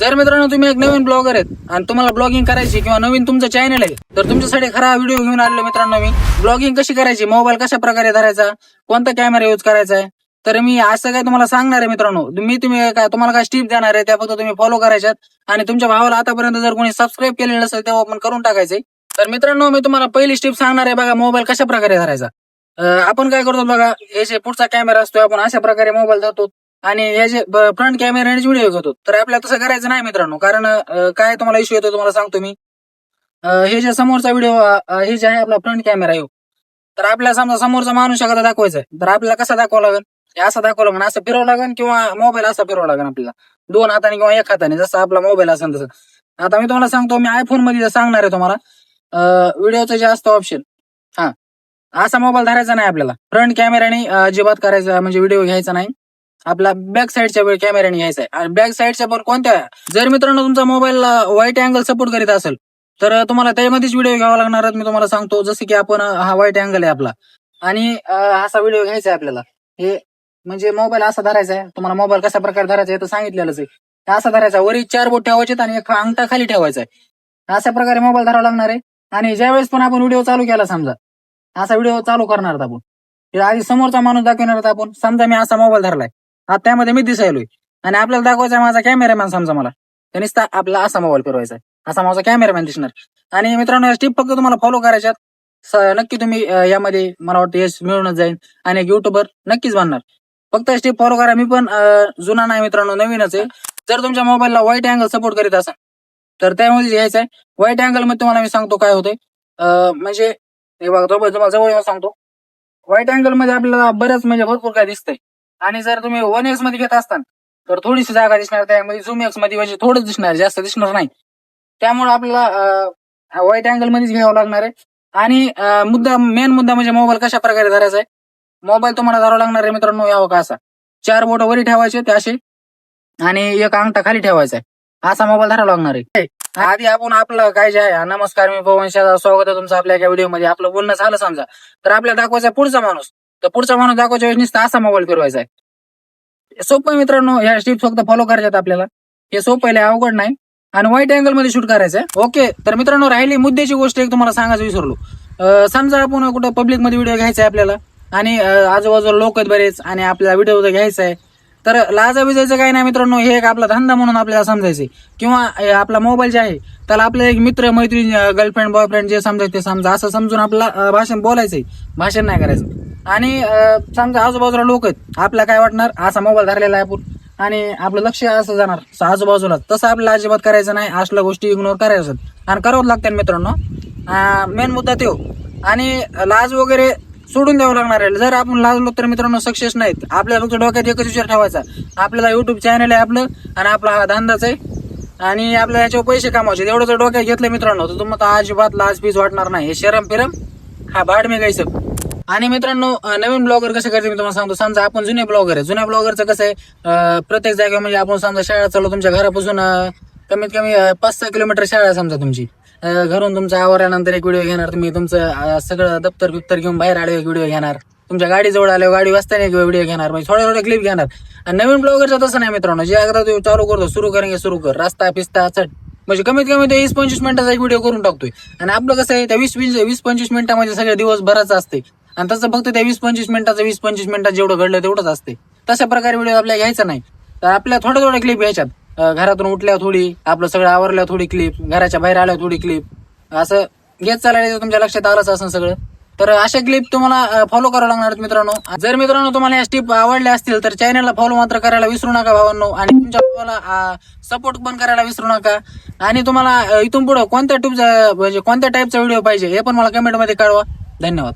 जर मित्रांनो तुम्ही एक नवीन ब्लॉगर आहेत आणि तुम्हाला ब्लॉगिंग करायची किंवा नवीन तुमचं चॅनल आहे तर तुमच्यासाठी खरा व्हिडिओ घेऊन आलेलो मित्रांनो मी. ब्लॉगिंग कशी करायची मोबाईल कशा प्रकारे धरायचा कोणता कॅमेरा यूज करायचा आहे तर मी असं काय तुम्हाला सांगणार आहे मित्रांनो. मी तुम्ही काय तुम्हाला काय स्टिप देणार आहे त्या फक्त तुम्ही फॉलो करायच्यात. आणि तुमच्या भावाला आतापर्यंत जर कोणी सबस्क्राईब केलेलं असेल तेव्हा आपण करून टाकायचे. तर मित्रांनो मी तुम्हाला पहिली स्टिप सांगणार आहे बघा मोबाईल कशा प्रकारे धरायचा. आपण काय करतो बघा हे जे पुढचा कॅमेरा असतो आपण अशा प्रकारे मोबाईल धरतो. आणि हे जे फ्रंट आणि व्हिडिओ घेतो तर आपल्याला तसं करायचं नाही मित्रांनो. कारण काय तुम्हाला इश्यू येतो तुम्हाला सांगतो मी. हे जे समोरचा व्हिडिओ हे जे आहे आपला फ्रंट कॅमेरा येऊ तर आपल्याला समजा समोरचा माणूस एखादा दाखवायचा आहे तर आपल्याला कसा दाखवावं लागेल असं दाखवावं लागेल असं फिरवं लागेल किंवा मोबाईल असा फिरवावं लागेल आपल्याला? दोन हाताने किंवा एक हाताने जसं आपला मोबाईल असेल तसं. आता मी तुम्हाला सांगतो मी आयफोनमध्ये सांगणार आहे तुम्हाला व्हिडिओचं जे असतं ऑप्शन हा. असा मोबाईल धरायचा नाही आपल्याला. फ्रंट कॅमेराने अजिबात करायचा म्हणजे व्हिडिओ घ्यायचा नाही. आपला बॅक साईडच्या कॅमेऱ्याने घ्यायचा आहे आणि बॅक साईडच्या पण कोणत्या? जर मित्रांनो तुमचा मोबाईल वाईट अँगल सपोर्ट करीत असेल तर तुम्हाला त्यामध्येच व्हिडिओ घ्यावा लागणार आहेत. मी तुम्हाला सांगतो जसं की आपण हा वाईट अँगल आहे आपला. आणि असा व्हिडिओ घ्यायचा आहे आपल्याला. हे म्हणजे मोबाईल असा धरायचा आहे. तुम्हाला मोबाईल कशा प्रकारे धरायचा आहे तर सांगितलेलंच आहे. असा धरायचा वरी चार बोट ठेवायचे आणि एक अंगठा खाली ठेवायचा आहे. अशा प्रकारे मोबाईल धरावा लागणार आहे. आणि ज्यावेळेस पण आपण व्हिडिओ चालू केला समजा असा व्हिडिओ चालू करणार आहोत आपण. आधी समोरचा माणूस दाखवणार आहोत आपण. समजा मी असा मोबाईल धरलाय. हा त्यामध्ये मी दिसायलोय. आणि आपल्याला दाखवायचा आहे माझा कॅमेरामॅन समजा मला. तर आपला असा मोबाईल फिरवायचा आहे असा माझा कॅमेरामॅन दिसणार. आणि मित्रांनो स्टिप फक्त तुम्हाला फॉलो करायच्यात. नक्की तुम्ही यामध्ये मला वाटतं यश मिळूनच जाईल. आणि एक युट्यूबर नक्कीच बनणार. फक्त स्टेप फॉलो करा. मी पण जुना नाही मित्रांनो नवीनच आहे. जर तुमच्या मोबाईलला वाईट अँगल सपोर्ट करीत असाल तर त्यामध्ये यायचं आहे वाईट अँगलमध्ये तुम्हाला मी सांगतो काय होतंय. म्हणजे हे बघा जवळ तुम्हाला जवळ येऊन सांगतो. वाईट अँगलमध्ये आपल्याला बऱ्याच म्हणजे भरपूर काय दिसतंय. आणि जर तुम्ही वन एक्समध्ये घेत असताल तर थोडीशी जागा दिसणार त्यामध्ये झूम एक्समध्ये म्हणजे थोडंच दिसणार जास्त दिसणार नाही. त्यामुळे आपल्याला वाईट अँगल मध्येच घ्यावं लागणार आहे. आणि मुद्दा मेन मुद्दा म्हणजे मोबाईल कशा प्रकारे धरायचा आहे? मोबाईल तुम्हाला धरावा लागणार आहे मित्रांनो यावं का असा. चार बोट वरी ठेवायचे ते असे आणि एक अंगठा खाली ठेवायचा आहे. असा मोबाईल धरावा लागणार आहे. आधी आपण आपलं काय जे आहे नमस्कार मी पवन स्वागत आहे तुमचं आपल्या एका व्हिडिओमध्ये आपलं बोलणं झालं समजा. तर आपल्याला दाखवायचा पुढचा माणूस. तर पुढचा माणूस दाखवायच्या वेळेस नुसता असा मोबाईल फिरवायचा आहे. सोपं आहे मित्रांनो ह्या स्टिप्स फक्त फॉलो करायच्यात आपल्याला. हे सोपं आहे अवघड नाही. आणि व्हाईट अँगलमध्ये शूट करायचं आहे ओके तर मित्रांनो राहिली मुद्द्याची गोष्ट एक तुम्हाला सांगायचं विसरलो. समजा आपण कुठं पब्लिकमध्ये व्हिडिओ घ्यायचा आहे आपल्याला आणि आजूबाजूला लोक आहेत बरेच आणि आपल्याला व्हिडिओ घ्यायचा आहे तर लाजा विजायचं काही नाही मित्रांनो हे एक आपला धंदा म्हणून आपल्याला समजायचे किंवा आपला मोबाईल जे आहे त्याला आपले एक मित्र मैत्रीण गर्लफ्रेंड बॉयफ्रेंड जे समजायचे ते समजा. असं समजून आपला भाषण बोलायचंय भाषण नाही करायचं. आणि समजा आजूबाजूला लोक आहेत आपल्या काय वाटणार? असा मोबाईल धरलेला आहे आपण. आणि आपलं लक्ष असं जाणार आजूबाजूला. तसं आपल्याला अजिबात करायचं नाही असल्या गोष्टी इग्नोर करायचं आणि करावं लागतात मित्रांनो. मेन मुद्दा तो. आणि लाज वगैरे सोडून द्यावं लागणार आहे. जर आपण लाजलो तर मित्रांनो सक्सेस नाहीत. आपल्याला फक्त डोक्यात एकच विचार ठेवायचा आपल्याला युट्यूब चॅनल आहे आपलं आणि आपला हा धंदाच आहे. आणि आपल्याला याच्यावर पैसे कमावायचे एवढं जर डोक्यात घेतलं मित्रांनो तर तुम्हाला अजिबात लाज पीस वाटणार नाही. हे शरम फिरम हा भाड मी गायचं आणि मित्रांनो नवीन ब्लॉगर कसं करते मी तुम्हाला सांगतो. समजा आपण जुने ब्लॉगर आहे. जुन्या ब्लॉगरचं कसं आहे प्रत्येक जागेवर म्हणजे आपण समजा शाळा चालू तुमच्या घरापासून कमीत कमी पाच सहा किलोमीटर शाळा आहे समजा तुमची. घरून तुमचा आवरल्यानंतर एक व्हिडिओ घेणार तुम्ही तुमचं सगळं दप्तर बिप्तर घेऊन बाहेर आले एक व्हिडिओ घेणार. तुमच्या गाडीजवळ आल्यावर गाडी वाचताना एक व्हिडिओ घेणार म्हणजे थोडे थोडे क्लिप घेणार. आणि नवीन ब्लॉगरचं तसं नाही मित्रांनो. जे अगदा तू चालू करतो सुरू करेंगे सुरू कर. रस्ता पिस्ता चट म्हणजे कमीत कमी ते वीस पंचवीस मिनिटाचा एक व्हिडिओ करून टाकतोय. आणि आपलं कसं आहे त्या वीस वीस वीस पंचवीस मिनिटामध्ये सगळे दिवस भराचं असते आणि तसं फक्त त्या वीस पंचवीस मिनिटाचं वीस पंचवीस मिनिटात जेवढं घडलं तेवढंच असते. तशा प्रकारे व्हिडिओ आपल्याला घ्यायचा नाही. तर आपल्या थोड्या थोड्या क्लिप घ्यायच्यात. घरातून उठल्या थोडी आपलं सगळं आवरल्या थोडी क्लिप घराच्या बाहेर आल्या थोडी क्लिप असं घेत चालायचं तुमच्या लक्षात आलंच असं सगळं. तर अशा क्लिप तुम्हाला फॉलो करावं लागणार मित्रांनो. जर मित्रांनो तुम्हाला या स्टिप आवडल्या असतील तर चॅनलला फॉलो मात्र करायला विसरू नका भावांनो. आणि तुमच्या भावाला सपोर्ट पण करायला विसरू नका. आणि तुम्हाला इथून पुढे कोणत्या टिपचा म्हणजे कोणत्या टाईपचा व्हिडिओ पाहिजे हे पण मला कमेंटमध्ये कळवा. धन्यवाद.